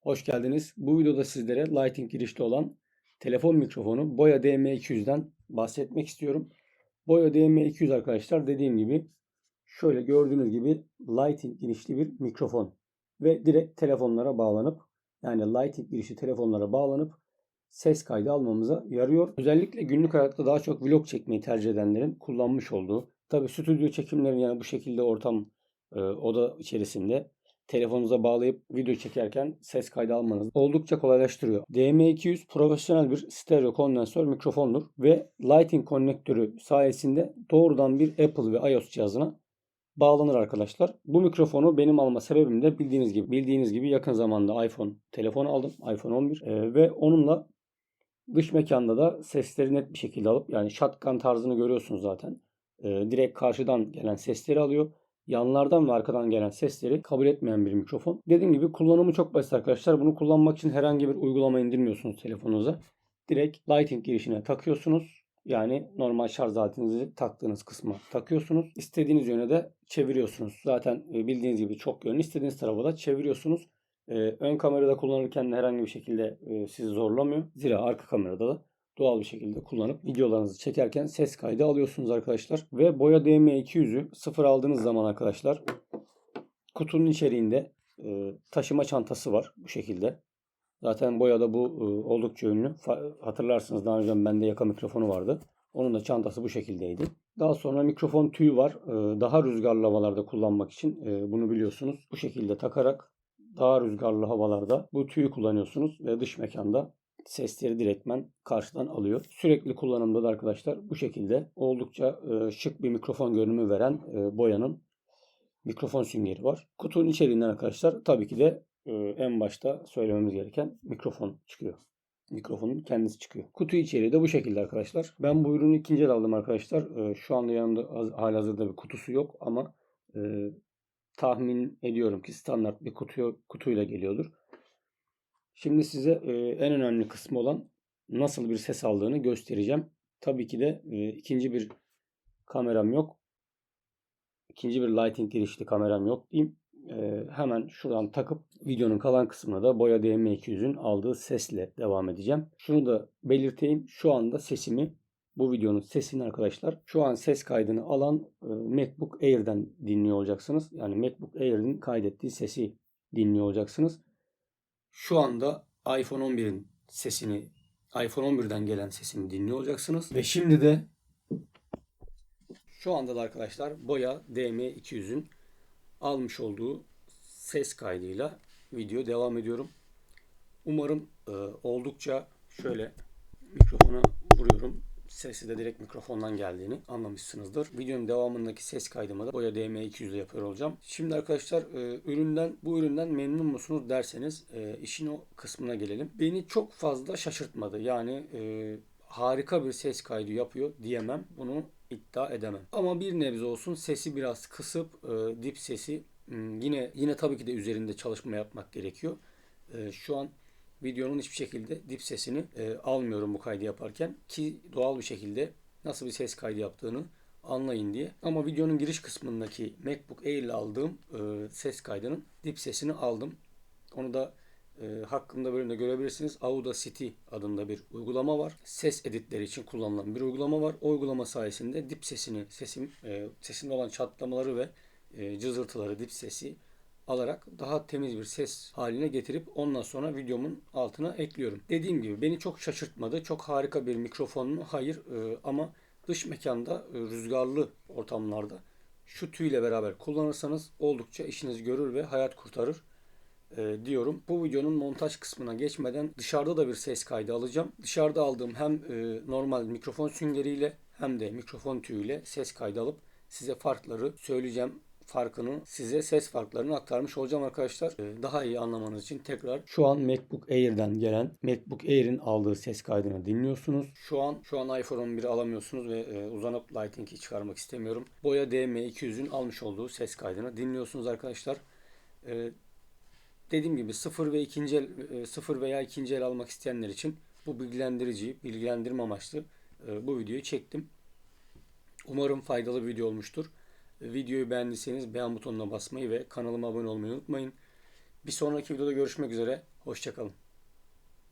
Hoş geldiniz. Bu videoda sizlere Lighting girişli olan telefon mikrofonu Boya DM200'den bahsetmek istiyorum. Boya DM200 arkadaşlar dediğim gibi şöyle gördüğünüz gibi Lighting girişli bir mikrofon ve direkt telefonlara bağlanıp yani Lighting girişli telefonlara bağlanıp ses kaydı almamıza yarıyor. Özellikle günlük hayatta daha çok vlog çekmeyi tercih edenlerin kullanmış olduğu tabi stüdyo çekimlerin yani bu şekilde ortam e, oda içerisinde telefonunuza bağlayıp video çekerken ses kaydı almanız oldukça kolaylaştırıyor. DM200 profesyonel bir stereo kondansör mikrofondur ve Lighting konnektörü sayesinde doğrudan bir Apple ve iOS cihazına bağlanır arkadaşlar. Bu mikrofonu benim alma sebebim de bildiğiniz gibi bildiğiniz gibi yakın zamanda iPhone telefon aldım. iPhone 11 ee, ve onunla dış mekanda da sesleri net bir şekilde alıp yani shotgun tarzını görüyorsunuz zaten. Ee, direkt karşıdan gelen sesleri alıyor yanlardan ve arkadan gelen sesleri kabul etmeyen bir mikrofon. Dediğim gibi kullanımı çok basit arkadaşlar. Bunu kullanmak için herhangi bir uygulama indirmiyorsunuz telefonunuza. Direkt Lighting girişine takıyorsunuz. Yani normal şarj aletinizi taktığınız kısma takıyorsunuz. İstediğiniz yöne de çeviriyorsunuz. Zaten e, bildiğiniz gibi çok yönlü. İstediğiniz tarafa da çeviriyorsunuz. Ee, ön kamerada kullanırken herhangi bir şekilde e, sizi zorlamıyor. Zira arka kamerada da doğal bir şekilde kullanıp videolarınızı çekerken ses kaydı alıyorsunuz arkadaşlar. Ve Boya DM200'ü sıfır aldığınız zaman arkadaşlar kutunun içeriğinde e, taşıma çantası var bu şekilde. Zaten Boya'da bu e, oldukça ünlü. Hatırlarsınız daha önce bende yaka mikrofonu vardı. Onun da çantası bu şekildeydi. Daha sonra mikrofon tüyü var. E, daha rüzgarlı havalarda kullanmak için e, bunu biliyorsunuz. Bu şekilde takarak daha rüzgarlı havalarda bu tüyü kullanıyorsunuz ve dış mekanda sesleri direktmen karşıdan alıyor. Sürekli kullanımda da arkadaşlar bu şekilde oldukça e, şık bir mikrofon görünümü veren e, boyanın mikrofon süngeri var. Kutunun içeriğinden arkadaşlar tabii ki de e, en başta söylememiz gereken mikrofon çıkıyor. Mikrofonun kendisi çıkıyor. Kutu içeriği de bu şekilde arkadaşlar. Ben bu ürünü ikinci el aldım arkadaşlar. Şu anda yanımda halihazırda bir kutusu yok ama tahmin ediyorum ki standart bir kutuyu, kutuyla geliyordur. Şimdi size en önemli kısmı olan nasıl bir ses aldığını göstereceğim. Tabii ki de ikinci bir kameram yok. İkinci bir lighting girişli kameram yok diyeyim. Hemen şuradan takıp videonun kalan kısmına da Boya DM200'ün aldığı sesle devam edeceğim. Şunu da belirteyim. Şu anda sesimi bu videonun sesini arkadaşlar şu an ses kaydını alan MacBook Air'den dinliyor olacaksınız. Yani MacBook Air'in kaydettiği sesi dinliyor olacaksınız. Şu anda iPhone 11'in sesini, iPhone 11'den gelen sesini dinliyor olacaksınız. Ve şimdi de şu anda da arkadaşlar Boya DM200'ün almış olduğu ses kaydıyla video devam ediyorum. Umarım e, oldukça şöyle mikrofona vuruyorum sesi de direkt mikrofondan geldiğini anlamışsınızdır. Videonun devamındaki ses kaydımı da Boya DM200 ile yapıyor olacağım. Şimdi arkadaşlar e, üründen bu üründen memnun musunuz derseniz e, işin o kısmına gelelim. Beni çok fazla şaşırtmadı. Yani e, harika bir ses kaydı yapıyor diyemem. Bunu iddia edemem. Ama bir nebze olsun sesi biraz kısıp dip sesi yine yine tabii ki de üzerinde çalışma yapmak gerekiyor. Şu an videonun hiçbir şekilde dip sesini e, almıyorum bu kaydı yaparken ki doğal bir şekilde nasıl bir ses kaydı yaptığını anlayın diye. Ama videonun giriş kısmındaki MacBook Air ile aldığım e, ses kaydının dip sesini aldım. Onu da e, hakkında bölümde görebilirsiniz. Audacity adında bir uygulama var. Ses editleri için kullanılan bir uygulama var. O uygulama sayesinde dip sesini, sesim, e, sesinde olan çatlamaları ve e, cızırtıları, dip sesi alarak daha temiz bir ses haline getirip ondan sonra videomun altına ekliyorum. Dediğim gibi beni çok şaşırtmadı. Çok harika bir mikrofon mu? Hayır e, ama dış mekanda e, rüzgarlı ortamlarda şu tüyle beraber kullanırsanız oldukça işinizi görür ve hayat kurtarır e, diyorum. Bu videonun montaj kısmına geçmeden dışarıda da bir ses kaydı alacağım. Dışarıda aldığım hem e, normal mikrofon süngeriyle hem de mikrofon tüyüyle ses kaydı alıp size farkları söyleyeceğim farkını size ses farklarını aktarmış olacağım arkadaşlar. Ee, daha iyi anlamanız için tekrar şu an MacBook Air'den gelen MacBook Air'in aldığı ses kaydını dinliyorsunuz. Şu an şu an iPhone 11 alamıyorsunuz ve e, uzanıp Lighting'i çıkarmak istemiyorum. Boya DM200'ün almış olduğu ses kaydını dinliyorsunuz arkadaşlar. Ee, dediğim gibi sıfır ve ikinci el, e, sıfır veya ikinci el almak isteyenler için bu bilgilendirici, bilgilendirme amaçlı e, bu videoyu çektim. Umarım faydalı bir video olmuştur. Videoyu beğendiyseniz beğen butonuna basmayı ve kanalıma abone olmayı unutmayın. Bir sonraki videoda görüşmek üzere. Hoşçakalın.